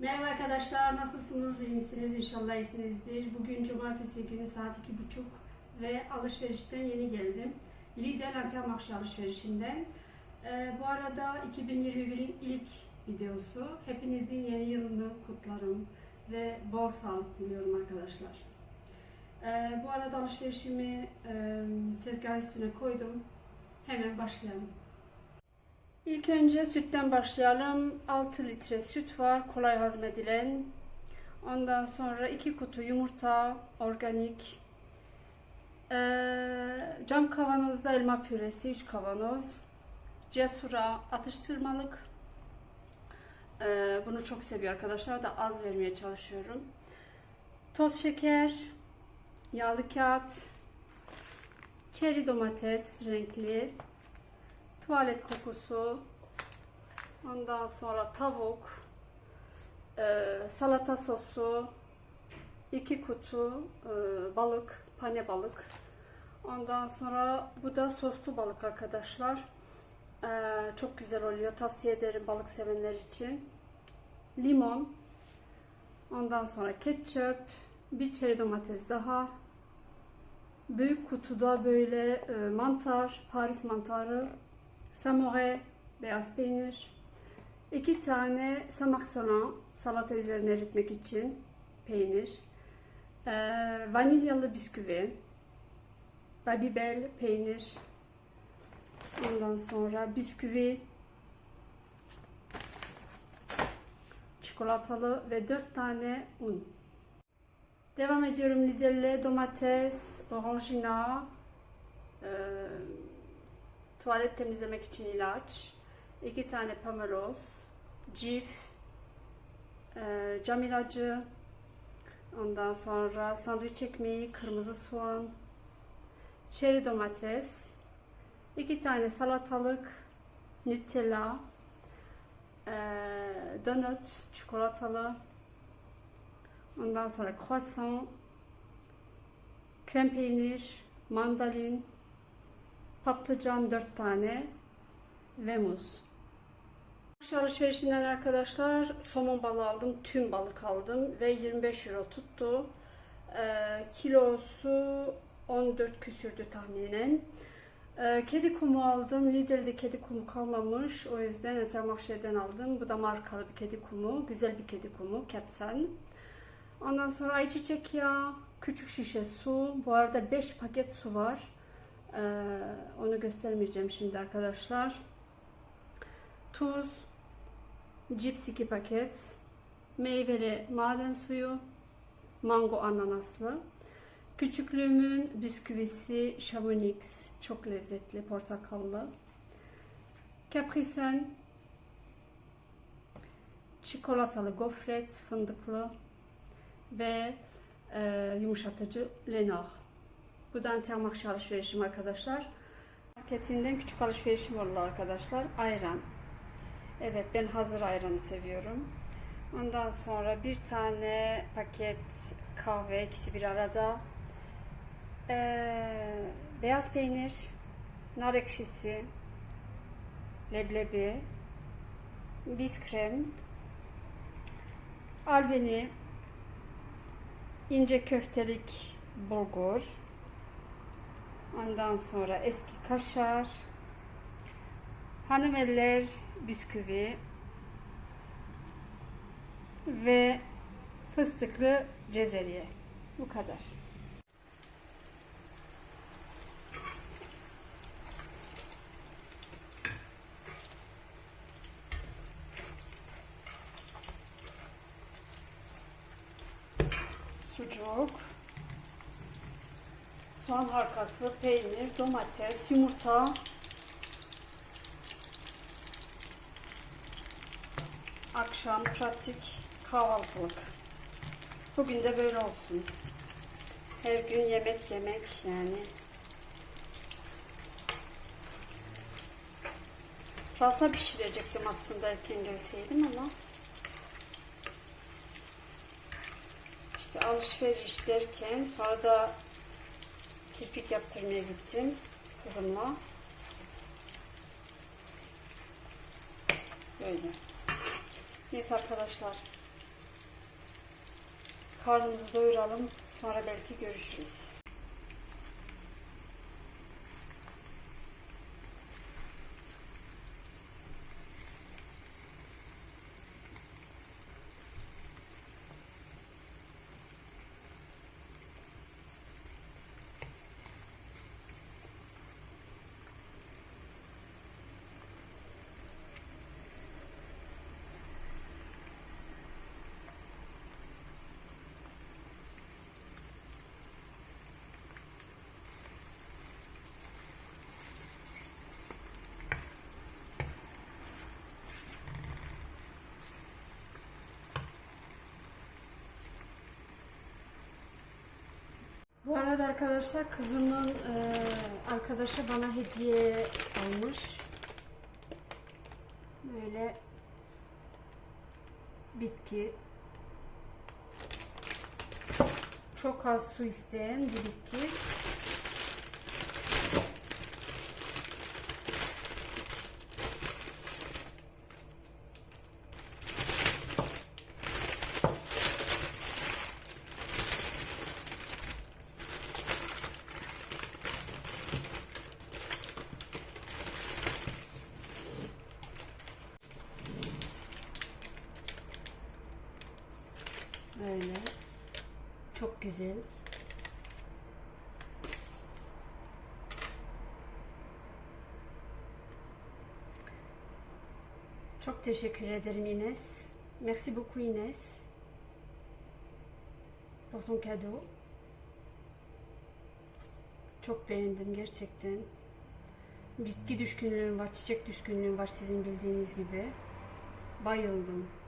Merhaba arkadaşlar, nasılsınız? İyi misiniz? İnşallah iyisinizdir. Bugün cumartesi günü saat iki buçuk ve alışverişten yeni geldim. Lidl Antiamakşı alışverişinden. Ee, bu arada 2021'in ilk videosu. Hepinizin yeni yılını kutlarım ve bol sağlık diliyorum arkadaşlar. Ee, bu arada alışverişimi e, tezgah üstüne koydum. Hemen başlayalım. İlk önce sütten başlayalım. 6 litre süt var, kolay hazmedilen. Ondan sonra 2 kutu yumurta, organik. Ee, cam kavanozda elma püresi, 3 kavanoz. Cesura atıştırmalık. Ee, bunu çok seviyor arkadaşlar da az vermeye çalışıyorum. Toz şeker, yağlı kağıt, çeri domates renkli, tuvalet kokusu, ondan sonra tavuk, e, salata sosu, iki kutu e, balık, pane balık. Ondan sonra bu da soslu balık arkadaşlar. E, çok güzel oluyor. Tavsiye ederim balık sevenler için. Limon. Ondan sonra ketçap, bir çeri domates daha. Büyük kutuda böyle e, mantar, Paris mantarı, Samore beyaz peynir. İki tane samak soğan salata üzerine eritmek için peynir. Ee, vanilyalı bisküvi. Babybel peynir. Ondan sonra bisküvi. Çikolatalı ve dört tane un. Devam ediyorum Lidl'le domates, oranjina, ee, tuvalet temizlemek için ilaç, iki tane pamelos, cif, e, cam ilacı, ondan sonra sandviç ekmeği, kırmızı soğan, çeri domates, iki tane salatalık, Nutella, e, donut, çikolatalı, ondan sonra croissant, krem peynir, mandalin, patlıcan 4 tane ve muz. Alışverişinden arkadaşlar somon balığı aldım. Tüm balık aldım ve 25 euro tuttu. Ee, kilosu 14 küsürdü tahminen. Ee, kedi kumu aldım. Lidl'de kedi kumu kalmamış. O yüzden Etermakşehir'den aldım. Bu da markalı bir kedi kumu. Güzel bir kedi kumu. Ketsen. Ondan sonra ayçiçek yağı, küçük şişe su. Bu arada 5 paket su var. Ee, onu göstermeyeceğim şimdi arkadaşlar. Tuz, cips 2 paket, meyveli maden suyu, mango ananaslı. Küçüklüğümün bisküvisi Chamonix, çok lezzetli, portakallı. Capricen, çikolatalı gofret, fındıklı ve e, yumuşatıcı Lenor. Bu da Antiamakşı alışverişim arkadaşlar. Marketinden küçük alışverişim oldu arkadaşlar. Ayran. Evet ben hazır ayranı seviyorum. Ondan sonra bir tane paket kahve ikisi bir arada. Ee, beyaz peynir, nar ekşisi, leblebi, biskrem, albeni, ince köftelik bulgur, Ondan sonra eski kaşar, hanım eller bisküvi ve fıstıklı cezeriye. Bu kadar. Sucuk soğan halkası, peynir, domates, yumurta, akşam pratik kahvaltılık. Bugün de böyle olsun. Her gün yemek yemek yani. Fazla pişirecektim aslında erken gelseydim ama işte alışveriş derken sonra da kirpik yaptırmaya gittim kızımla. Böyle. Neyse arkadaşlar. Karnımızı doyuralım. Sonra belki görüşürüz. Bu arada arkadaşlar kızımın e, arkadaşı bana hediye almış. Böyle bitki. Çok az su isteyen bir bitki. Öyle. Çok güzel. Çok teşekkür ederim Ines. Merci beaucoup Ines. Pour ton cadeau. Çok beğendim gerçekten. Bitki düşkünlüğüm var, çiçek düşkünlüğüm var sizin bildiğiniz gibi. Bayıldım.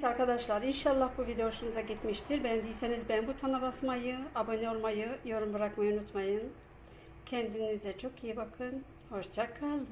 Neyse arkadaşlar inşallah bu video hoşunuza gitmiştir. Beğendiyseniz beğen butonuna basmayı, abone olmayı, yorum bırakmayı unutmayın. Kendinize çok iyi bakın. Hoşça kalın.